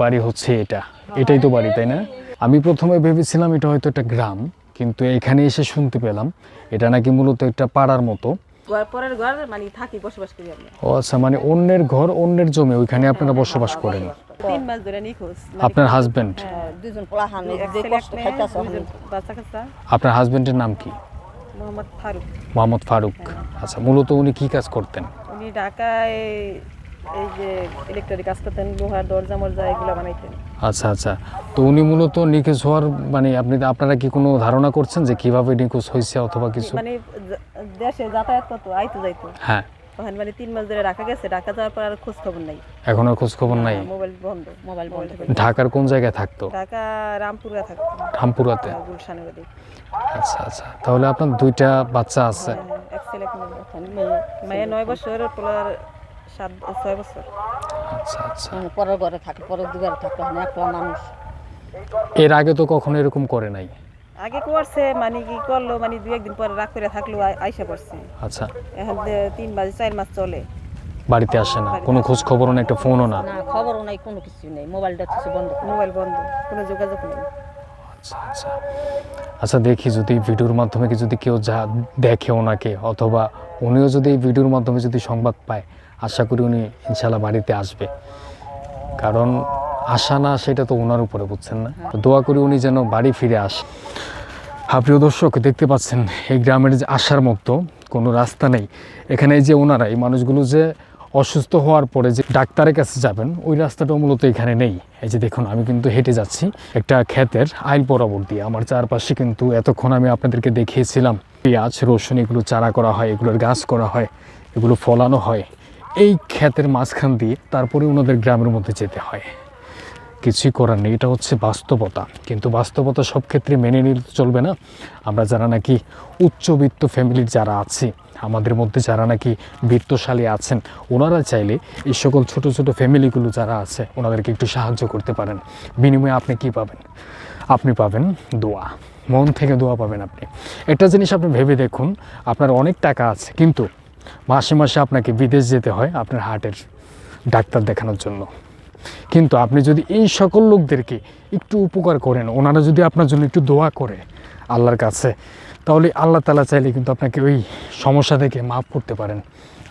বাড়ি হচ্ছে এটা। এটাই তো বাড়ি তাই না? আমি প্রথমে ভেবেছিলাম এটা হয়তো একটা গ্রাম কিন্তু এখানে এসে শুনতে পেলাম এটা নাকি মূলত একটা পাড়ার মতো। পরের ঘর মানে থাকি বসবাস করি আমরা। ও আচ্ছা মানে অন্যের ঘর অন্যের জমি ওইখানে আপনারা বসবাস করেন। তিন মাস ধরে নিখোঁজ মানে আপনার হাজবেন্ড দুজন পোলাহান যে কষ্ট মেয়ে, বাচ্চা কাচ্চা। আপনার হাজবেন্ডের নাম কি? মোহাম্মদ ফারুক। মোহাম্মদ ফারুক। আচ্ছা মূলত উনি কি কাজ করতেন? উনি ঢাকায় এই যে ইলেকট্রিক কাজ করতেন লোহার দরজা মরজা এগুলো বানাইতেন। আচ্ছা আচ্ছা। তো উনি মূলত নিখোঁজ হওয়ার মানে আপনি আপনারা কি কোনো ধারণা করছেন যে কীভাবে নিখোঁজ হয়েছে অথবা কিছু? মানে দেশে যাতায়াত করতো আইতো যাইতো। হ্যাঁ। ওখানে মানে তিন মাস ধরে রাখা গেছে ঢাকা যাওয়ার পর আর খোঁজ খবর নাই। এখন আর খোঁজ খবর নাই মোবাইল বন্ধ মোবাইল বন্ধ ঢাকার কোন জায়গায় থাকতো? ঢাকা রামপুরা থাকতো। রামপুরাতে গুলশানের ওদিকে। আচ্ছা আচ্ছা। তাহলে আপনার দুইটা বাচ্চা আছে? হ্যাঁ, এক ছেলে মেয়ে। মেয়ে নয় বছর পোলার সাত ছয় বছর। আচ্ছা আচ্ছা। পরের ঘরে থাকে পরের দুঘরে থাকে এখন একটা মানুষ। এর আগে তো কখনো এরকম করে নাই? আগে করছে মানে কি করল মানে দুই একদিন পরে রাগ করে থাকল আই- আইসা পড়ছে। আচ্ছা। এখন তিন মাস চার মাস চলে। বাড়িতে আসে না? কোনো খোঁজ খবরও না একটা ফোনও না? না খবরও নাই কোনো কিছু নেই মোবাইলটা কিছু বন্ধ। মোবাইল বন্ধ কোনো যোগাযোগ নেই। আচ্ছা আচ্ছা। আচ্ছা দেখি যদি ভিডিওর মাধ্যমে কি যদি কেউ যা দেখে ওনাকে অথবা উনিও যদি এই ভিডিওর মাধ্যমে যদি সংবাদ পায় আশা করি উনি ইনশাল্লাহ বাড়িতে আসবে। কারণ আশা না, সেটা তো ওনার উপরে, বুঝছেন না? দোয়া করি উনি যেন বাড়ি ফিরে আসে। হ্যাঁ প্রিয় দর্শক, দেখতে পাচ্ছেন, এই গ্রামের যে আসার মতো কোনো রাস্তা নেই। এখানে যে ওনারা, এই মানুষগুলো যে অসুস্থ হওয়ার পরে যে ডাক্তারের কাছে যাবেন, ওই রাস্তাটাও মূলত এখানে নেই। এই যে দেখুন, আমি কিন্তু হেঁটে যাচ্ছি একটা ক্ষেতের আইল বরাবর দিয়ে। আমার চারপাশে কিন্তু এতক্ষণ আমি আপনাদেরকে দেখিয়েছিলাম, পেঁয়াজ, রসুন, এগুলো চারা করা হয়, এগুলোর গাছ করা হয়, এগুলো ফলানো হয়। এই ক্ষেতের মাঝখান দিয়ে তারপরে ওনাদের গ্রামের মধ্যে যেতে হয়। কিছুই করার নেই, এটা হচ্ছে বাস্তবতা। কিন্তু বাস্তবতা সব ক্ষেত্রে মেনে নিলে তো চলবে না। আমরা যারা নাকি উচ্চবিত্ত ফ্যামিলির যারা আছি, আমাদের মধ্যে যারা নাকি বৃত্তশালী আছেন, ওনারা চাইলে এই সকল ছোট ছোট ফ্যামিলিগুলো যারা আছে, ওনাদেরকে একটু সাহায্য করতে পারেন। বিনিময়ে আপনি কি পাবেন? আপনি পাবেন দোয়া। মন থেকে দোয়া পাবেন আপনি। একটা জিনিস আপনি ভেবে দেখুন, আপনার অনেক টাকা আছে, কিন্তু মাসে মাসে আপনাকে বিদেশ যেতে হয় আপনার হার্টের ডাক্তার দেখানোর জন্য। কিন্তু আপনি যদি এই সকল লোকদেরকে একটু উপকার করেন, ওনারা যদি আপনার জন্য একটু দোয়া করে আল্লাহর কাছে, তাহলে আল্লাহ তালা চাইলে কিন্তু আপনাকে ওই সমস্যা থেকে মাফ করতে পারেন।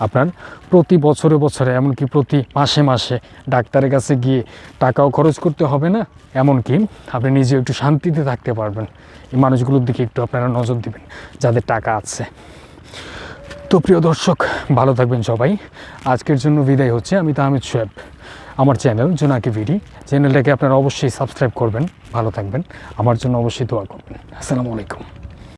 আপনার প্রতি বছরে বছরে, এমনকি প্রতি মাসে মাসে ডাক্তারের কাছে গিয়ে টাকাও খরচ করতে হবে না, এমনকি আপনি নিজে একটু শান্তিতে থাকতে পারবেন। এই মানুষগুলোর দিকে একটু আপনারা নজর দিবেন, যাদের টাকা আছে। তো প্রিয় দর্শক, ভালো থাকবেন সবাই। আজকের জন্য বিদায় হচ্ছে আমি তাহমিদ সোয়েব আমার চ্যানেল জোনাকি ভিডি। চ্যানেলটাকে আপনারা অবশ্যই সাবস্ক্রাইব করবেন। ভালো থাকবেন। আমার জন্য অবশ্যই দোয়া করবেন। আসসালামু আলাইকুম।